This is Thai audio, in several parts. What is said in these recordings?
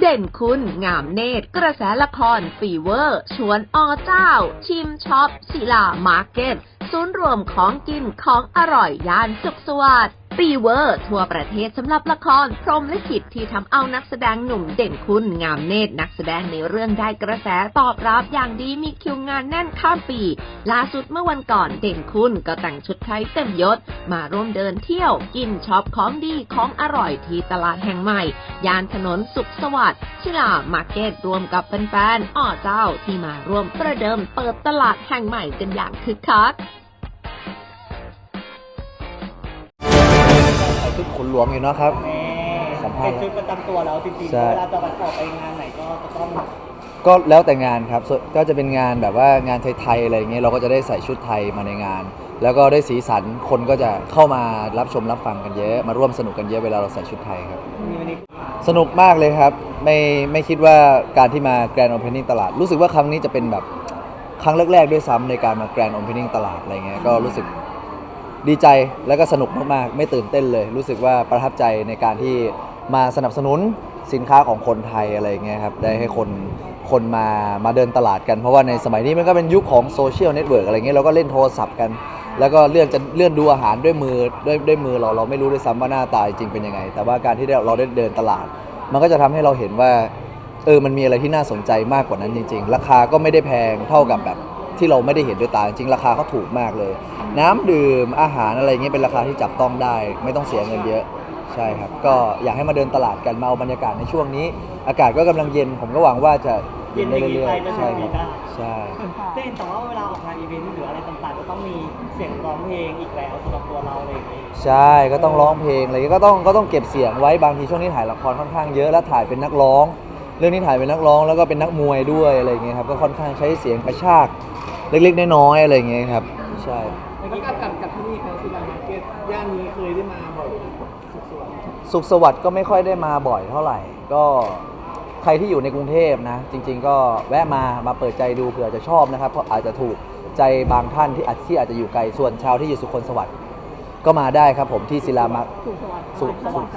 เด่นคุณ งามเนตร กระแสละคร ฟีเวอร์ ชวนอเจ้า ชิมช็อปศิลามาร์เก็ต ศูนย์รวมของกินของอร่อยย่านสุขสวัสดิ์ ฟีเวอร์ทั่วประเทศสำหรับละคร พรหมลิขิตที่ทำเอานักแสดงหนุ่มเด่นคุณงามเนตรนักแสดงในเรื่องได้กระแสตอบรับอย่างดีมีคิวงานแน่นข้ามปี ล่าสุดเมื่อวันก่อนเด่นคุณก็แต่งชุดไทยเต็มยศ มาร่วมเดินเที่ยวกินช็อปของดีของอร่อยที่ตลาดแห่งใหม่ ย่านถนนสุขสวัสดิ์ชิลามาร์เก็ตรวมกับแฟนๆอ้อเจ้าที่มาร่วมประเดิมเปิดตลาดแห่งใหม่กันอย่างคึกคัก ชุดขนหลวงอยู่เนาะครับนี่สัมภาษณ์เป็นชุดประจำตัวเราจริงๆใช่ เวลาจะไปออกไปงานไหนก็จะต้องก็แล้วแต่งานครับส่วนก็จะเป็นงานแบบว่างานไทยๆอะไรอย่างเงี้ยเราก็จะได้ใส่ชุดไทยมาในงาน แล้วก็ได้สีสันคนก็จะเข้ามารับชมรับฟังกันเยอะ มาร่วมสนุกกันเยอะเวลาเราใส่ชุดไทยครับ มีวันนี้สนุกมากเลยครับ ไม่ไม่คิดว่าการที่มาแกรนด์โอเพนนิ่งตลาด รู้สึกว่าครั้งนี้จะเป็นแบบครั้งแรกๆด้วยซ้ำในการมาแกรนด์โอเพนนิ่งตลาดอะไรเงี้ยก็รู้สึก ดีใจแล้วก็สนุกมากๆ ไม่ตื่นเต้นเลย รู้สึกว่าประทับใจในการที่มาสนับสนุนสินค้าของคนไทยอะไรเงี้ยครับได้ให้คนคนมามาเดินตลาดกัน เพราะว่าในสมัยนี้มันก็เป็นยุคของโซเชียลเน็ตเวิร์กอะไรเงี้ยเราก็เล่นโทรศัพท์กัน แล้วก็เลื่อนจะเลื่อนดูอาหารด้วยมือด้วยด้วยมือเราเราไม่รู้ด้วยซ้ำว่าหน้าตาจริงเป็นยังไง แต่ว่าการที่เราเราได้เดินตลาด มันก็จะทำให้เราเห็นว่าเออมันมีอะไรที่น่าสนใจมากกว่านั้นจริง ๆ ราคาก็ไม่ได้แพงเท่ากับแบบ ที่เราไม่ได้เห็นด้วยตาจริงๆราคาเขาถูกมากเลย น้ำดื่มอาหารอะไรเงี้ยเป็นราคาที่จับต้องได้ ไม่ต้องเสียเงินเยอะ ใช่ครับ ก็อยากให้มาเดินตลาดกันมาเอาบรรยากาศในช่วงนี้ อากาศก็กำลังเย็นผมก็หวังว่าจะเย็นได้เรื่อยๆใช่ครับใช่ ได้เห็นแต่ว่าเวลาออกงานอีเวนต์หรืออะไรต่างๆ ก็ต้องมีเสียงร้องเพลงอีกแล้วสำหรับตัวเราอะไรอย่างเงี้ยใช่ก็ต้องร้องเพลงอะไรเงี้ยก็ต้องก็ต้องเก็บเสียงไว้บางทีช่วงนี้ถ่ายละครค่อนข้างเยอะแล้วถ่ายเป็นนักร้อง เรื่องนี้ถ่ายเป็นนักร้องแล้วก็เป็นนักมวยด้วยอะไรเงี้ยครับก็ค่อนข้างใช้เสียงกระชาก เล็กๆน้อยๆอะไรเงี้ยครับ ใช่ แล้วกับกับกับที่นี่ครับซิลามาร์เก็ตย่านนี้เคยได้มาบ่อยสุดสวยสุขสวัสดิ์ก็ไม่ค่อยได้มาบ่อยเท่าไหร่ ก็ใครที่อยู่ในกรุงเทพนะ จริง ๆ ก็แวะมามาเปิดใจดูเผื่อจะชอบนะครับ เพราะอาจจะถูกใจบางท่านที่อาจที่อาจจะอยู่ไกลส่วนชาวที่อยู่สุขคนสวัสดิ์ก็มาได้ครับผมที่ศิลามาสุขสวัสดิ์สุขสวัสดิ์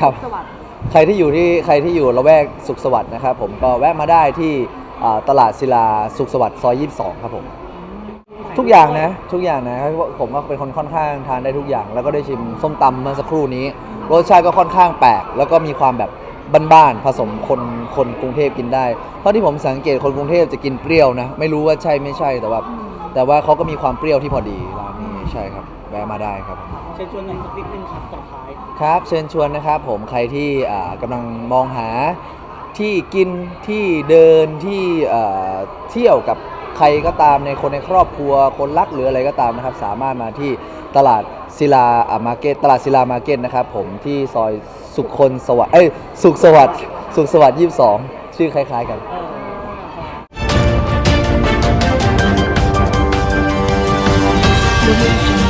ครับสวัสดิ์ ใครที่อยู่ที่ใครที่อยู่ละแวกสุขสวัสดิ์นะครับผมก็แวะมาได้ที่อ่า ตลาดศิลาสุขสวัสดิ์ซอย22 ครับผม ทุกอย่างนะ ทุกอย่างนะเพราะผมก็เป็นคนค่อนข้างทานได้ทุกอย่าง แล้วก็ได้ชิมส้มตำเมื่อสักครู่นี้ รสชาติก็ค่อนข้างแปลก แล้วก็มีความแบบบ้านๆผสมคนคนกรุงเทพกินได้ เพราะที่ผมสังเกตคนกรุงเทพจะกินเปรี้ยวนะ ไม่รู้ว่าใช่ไม่ใช่แต่ว่า แต่ว่าเขาก็มีความเปรี้ยวที่พอดีร้านนี้ใช่ครับแวะมาได้ครับ เชิญชวนหน่อยสักนิดนึงครับส่งท้าย ครับเชิญชวนนะครับผมใครที่อ่ากำลังมองหา ที่กินที่เดินที่เที่ยวกับใครก็ตามในคนในครอบครัวคนรักหรืออะไรก็ตามนะครับ สามารถมาที่ตลาดศิลาอ่ามาเก็ตตลาดศิลามาเก็ตนะครับ ผมที่ซอยสุขคนสวัสดิ์สุขสวัสดิ์สุขสวัสดิ์ยี่สิบสองชื่อคล้าย ๆ กันเออ